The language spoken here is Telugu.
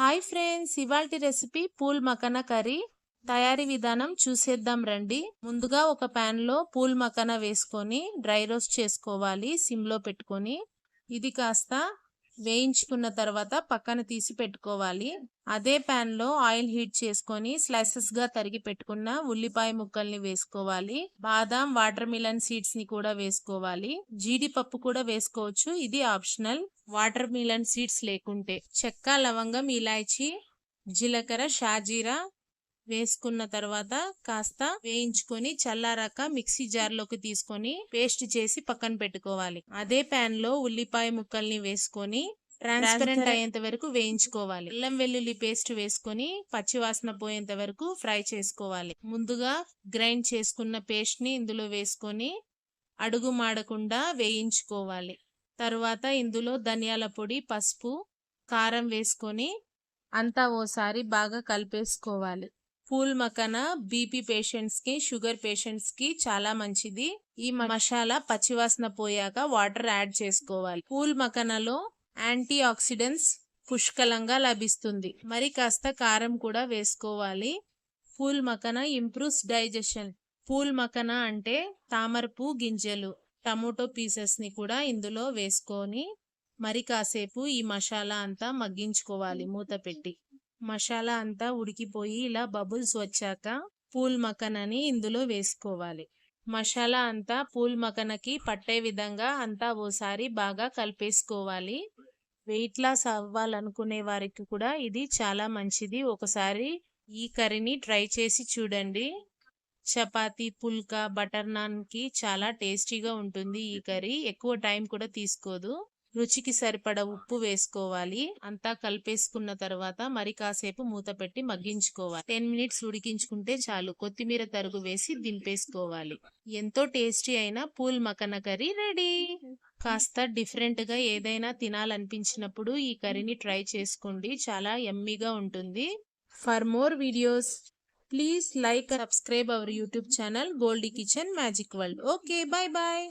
హాయ్ ఫ్రెండ్స్ ఇవాల్టి రెసిపీ పూల్ మకన కర్రీ. తయారీ విధానం చూసేద్దాం రండి. ముందుగా ఒక ప్యాన్లో పూల్ మకన వేసుకొని డ్రై రోస్ట్ చేసుకోవాలి సిమ్లో పెట్టుకొని. ఇది కాస్త వేయించుకున్న తర్వాత పక్కన తీసి పెట్టుకోవాలి. అదే పాన్లో ఆయిల్ హీట్ చేసుకొని స్లైసెస్గా తరిగి పెట్టుకున్న ఉల్లిపాయ ముక్కల్ని వేసుకోవాలి. బాదాం వాటర్ మిలన్ సీడ్స్ని కూడా వేసుకోవాలి. జీడిపప్పు కూడా వేసుకోవచ్చు. ఇది ఆప్షనల్ వాటర్ మిలన్ సీడ్స్ లేకుంటే. చెక్క లవంగం ఇలాచి జీలకర్ర షాజీరా వేసుకున్న తర్వాత కాస్త వేయించుకొని చల్లారాక మిక్సీ జార్లోకి తీసుకొని పేస్ట్ చేసి పక్కన పెట్టుకోవాలి. అదే పాన్లో ఉల్లిపాయ ముక్కల్ని వేసుకొని ట్రాన్స్పరెంట్ అయ్యేంత వరకు వేయించుకోవాలి. అల్లం వెల్లుల్లి పేస్ట్ వేసుకొని పచ్చివాసన పోయేంత వరకు ఫ్రై చేసుకోవాలి. ముందుగా గ్రైండ్ చేసుకున్న పేస్ట్ని ఇందులో వేసుకొని అడుగు మాడకుండా వేయించుకోవాలి. తర్వాత ఇందులో ధనియాల పొడి పసుపు కారం వేసుకొని అంతా ఓసారి బాగా కలిపేసుకోవాలి. పూల్ మకానా బీపీ పేషెంట్స్కి షుగర్ పేషెంట్స్కి చాలా మంచిది. ఈ మసాలా పచ్చివాసన పోయాక వాటర్ యాడ్ చేసుకోవాలి. పూల్ మకానాలో యాంటీ ఆక్సిడెంట్స్ పుష్కలంగా లభిస్తుంది. మరి కాస్త కారం కూడా వేసుకోవాలి. పూల్ మకానా ఇంప్రూవ్స్ డైజెషన్ పూల్ మకానా అంటే తామరపు గింజలు టమోటో పీసెస్ని కూడా ఇందులో వేసుకొని మరి కాసేపు ఈ మసాలా అంతా మగ్గించుకోవాలి మూత పెట్టి. మసాలా అంతా ఉడికిపోయి ఇలా బబుల్స్ వచ్చాక పూల్ మకన్ అని ఇందులో వేసుకోవాలి. మసాలా అంతా పూల్ మకనకి పట్టే విధంగా అంతా ఓసారి బాగా కలిపేసుకోవాలి. వెయిట్ లాస్ అవ్వాలనుకునే వారికి కూడా ఇది చాలా మంచిది. ఒకసారి ఈ కర్రీని ట్రై చేసి చూడండి. చపాతి పుల్కా బటర్ నాన్కి చాలా టేస్టీగా ఉంటుంది ఈ కర్రీ. ఎక్కువ టైం కూడా తీసుకోదు. రుచికి సరిపడ ఉప్పు వేసుకోవాలి. అంతా కలిపేసుకున్న తర్వాత మరి కాసేపు మూత పెట్టి మగ్గించుకోవాలి. టెన్ మినిట్స్ ఉడికించుకుంటే చాలు. కొత్తిమీర తరుగు వేసి దింపేసుకోవాలి. ఎంతో టేస్టీ అయిన పూల్ మకన కర్రీ రెడీ. కాస్త డిఫరెంట్గా ఏదైనా తినాలనిపించినప్పుడు ఈ కర్రీని ట్రై చేసుకోండి. చాలా ఎమ్మీగా ఉంటుంది. For more videos please like subscribe our YouTube channel Goldie kitchen magic world. Okay bye bye